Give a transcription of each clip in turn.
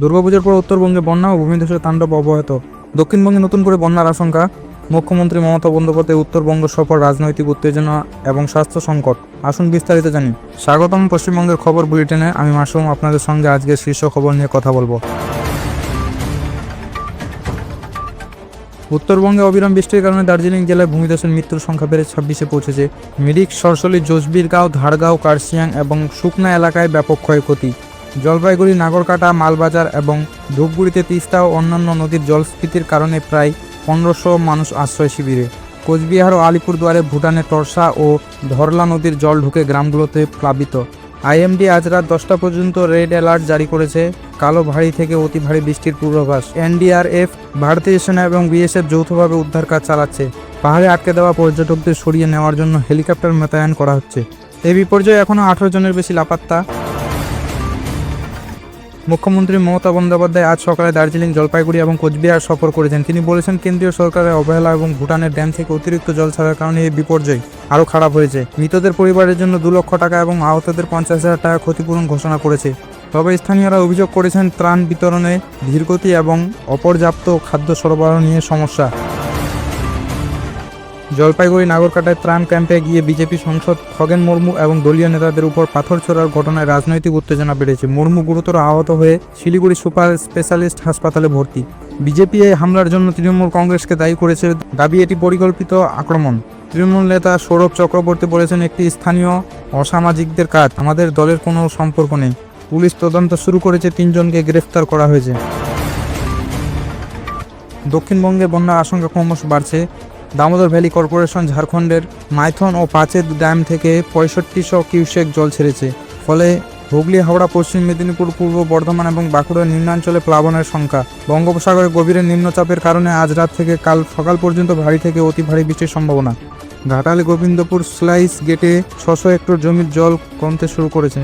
দুর্গাপুজোর পর উত্তরবঙ্গে বন্যা ও ভূমিধসের তাণ্ডব অব্যাহত। দক্ষিণবঙ্গে নতুন করে বন্যার আশঙ্কা, মুখ্যমন্ত্রী মমতা বন্দ্যোপাধ্যায় উত্তরবঙ্গ সফর রাজনৈতিক উত্তেজনা এবং স্বাস্থ্য সংকট। আসুন বিস্তারিত জানি। স্বাগতম পশ্চিমবঙ্গের খবর বুলেটিনে। আমি মাসুম, আপনাদের সঙ্গে আজকের শীর্ষ খবর নিয়ে কথা বলব। উত্তরবঙ্গে অবিরাম বৃষ্টির কারণে দার্জিলিং জেলায় ভূমিধসের মৃত্যুর সংখ্যা বেড়ে ছাব্বিশে পৌঁছেছে। মিরিক, সরসলি জোসবিরগাঁও ধারগাঁও, কার্শিয়াং এবং শুকনা এলাকায় ব্যাপক ক্ষয়ক্ষতি। জলপাইগুড়ি, নাগরকাটা, মালবাজার এবং ধূপগুড়িতে তিস্তা ও অন্যান্য নদীর জলস্ফীতির কারণে প্রায় পনেরোশো মানুষ আশ্রয় শিবিরে। কোচবিহার ও আলিপুরদুয়ারে ভুটানে টর্সা ও ধরলা নদীর জল ঢুকে গ্রামগুলোতে প্লাবিত। আইএমডি আজ রাত দশটা পর্যন্ত রেড অ্যালার্ট জারি করেছে। কালো ভারী থেকে অতি ভারী বৃষ্টির পূর্বাভাস। এনডিআরএফ, ভারতীয় সেনা এবং বিএসএফ যৌথভাবে উদ্ধার কাজ চালাচ্ছে। পাহাড়ে আটকে দেওয়া পর্যটকদের সরিয়ে নেওয়ার জন্য হেলিকপ্টার মোতায়েন করা হচ্ছে। এই বিপর্যয়ে এখনও আঠারো জনের বেশি লাপাত্তা মুখ্যমন্ত্রী মমতা বন্দ্যোপাধ্যায় আজ সকালে দার্জিলিং, জলপাইগুড়ি এবং কোচবিহার সফর করেছেন। তিনি বলেছেন, কেন্দ্রীয় সরকারের অবহেলা এবং ভুটানের ড্যাম থেকে অতিরিক্ত জল ছাড়ার কারণে এই বিপর্যয় আরও খারাপ হয়েছে। মৃতদের পরিবারের জন্য দু লক্ষ টাকা এবং আহতদের পঞ্চাশ হাজার টাকা ক্ষতিপূরণ ঘোষণা করেছে। তবে স্থানীয়রা অভিযোগ করেছেন, ত্রাণ বিতরণে ধীরগতি এবং অপর্যাপ্ত খাদ্য সরবরাহ নিয়ে সমস্যা। জলপাইগুড়ি নাগরকাটায় ত্রাণ ক্যাম্পে গিয়ে বিজেপি সংসদ খগেন মুর্মু এবং দলীয় নেতাদের উপর পাথর ছোড়ার ঘটনায় রাজনৈতিক উত্তেজনা বেড়েছে। মুর্মু গুরুতর আহত হয়ে শিলিগুড়ি সুপার স্পেশালিস্ট হাসপাতালে ভর্তি। বিজেপি এই হামলার জন্য তৃণমূল কংগ্রেসকে দায়ী করেছে দাবি এটি পরিকল্পিত আক্রমণ। তৃণমূল নেতা সৌরভ চক্রবর্তী বলেছেন, একটি স্থানীয় অসামাজিকদের কাজ। আমাদের দলের কোনো সম্পর্ক নেই। পুলিশ তদন্ত শুরু করেছে, তিনজনকে গ্রেফতার করা হয়েছে। দক্ষিণবঙ্গে বন্যার আশঙ্কা ক্রমশ বাড়ছে। দামোদর ভ্যালি কর্পোরেশন ঝাড়খণ্ডের মাইথন ও পাঁচের ড্যাম থেকে পঁয়ষট্টিশো কিউসেক জল ছেড়েছে। ফলে হুগলি, হাওড়া, পশ্চিম মেদিনীপুর, পূর্ব বর্ধমান এবং বাঁকুড়ার নিম্নাঞ্চলে প্লাবনের সংখ্যা। বঙ্গোপসাগরে গভীরে নিম্নচাপের কারণে আজ রাত থেকে কাল সকাল পর্যন্ত ভারী থেকে অতি ভারী বৃষ্টির সম্ভাবনা। ঘাটালে গোবিন্দপুর স্লাইস গেটে ছশো হেক্টর জমির জল কমতে শুরু করেছে।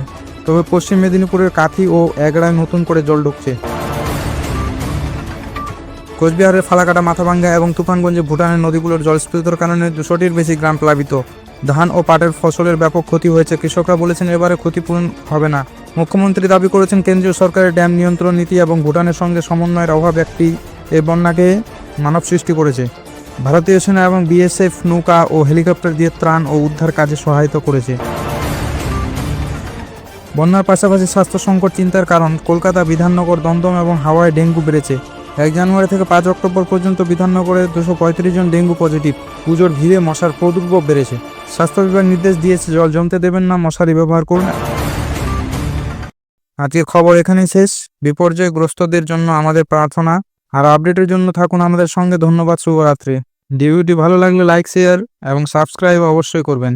তবে পশ্চিম মেদিনীপুরের কাথি ও এগড়ায় নতুন করে জল ঢুকছে। কোচবিহারের ফালাকাটা, মাথাভাঙ্গা এবং তুফানগঞ্জে ভুটানের নদীগুলোর জলস্ফীতির কারণে দুশোটির বেশি গ্রাম প্লাবিত। ধান ও পাটের ফসলের ব্যাপক ক্ষতি হয়েছে। কৃষকরা বলেছেন, এবারে ক্ষতিপূরণ হবে না। মুখ্যমন্ত্রী দাবি করেছেন, কেন্দ্রীয় সরকারের ড্যাম নিয়ন্ত্রণ নীতি এবং ভুটানের সঙ্গে সমন্বয়ের অভাব একটি এই বন্যাকে মানব সৃষ্টি করেছে। ভারতীয় সেনা এবং বিএসএফ নৌকা ও হেলিকপ্টার দিয়ে ত্রাণ ও উদ্ধার কাজে সহায়তা করেছে। বন্যার পাশাপাশি স্বাস্থ্য সংকট চিন্তার কারণ, কলকাতা, বিধাননগর, দমদম এবং হাওয়ায় ডেঙ্গু বেড়েছে। এক জানুয়ারি থেকে পাঁচ অক্টোবর পর্যন্ত বিধাননগরে দুশো পঁয়ত্রিশ জন ডেঙ্গু পজিটিভ। পুজোর ভিড়ে মশার প্রাদুর্ভাব বেড়েছে। স্বাস্থ্য বিভাগ নির্দেশ দিয়েছে, জল জমতে দেবেন না, মশারি ব্যবহার করুন। আজকের খবর এখানেই শেষ। বিপর্যয়গ্রস্তদের জন্য আমাদের প্রার্থনা। আর আপডেটের জন্য থাকুন আমাদের সঙ্গে। ধন্যবাদ, শুভরাত্রি। ভিডিওটি ভালো লাগলে লাইক, শেয়ার এবং সাবস্ক্রাইব অবশ্যই করবেন।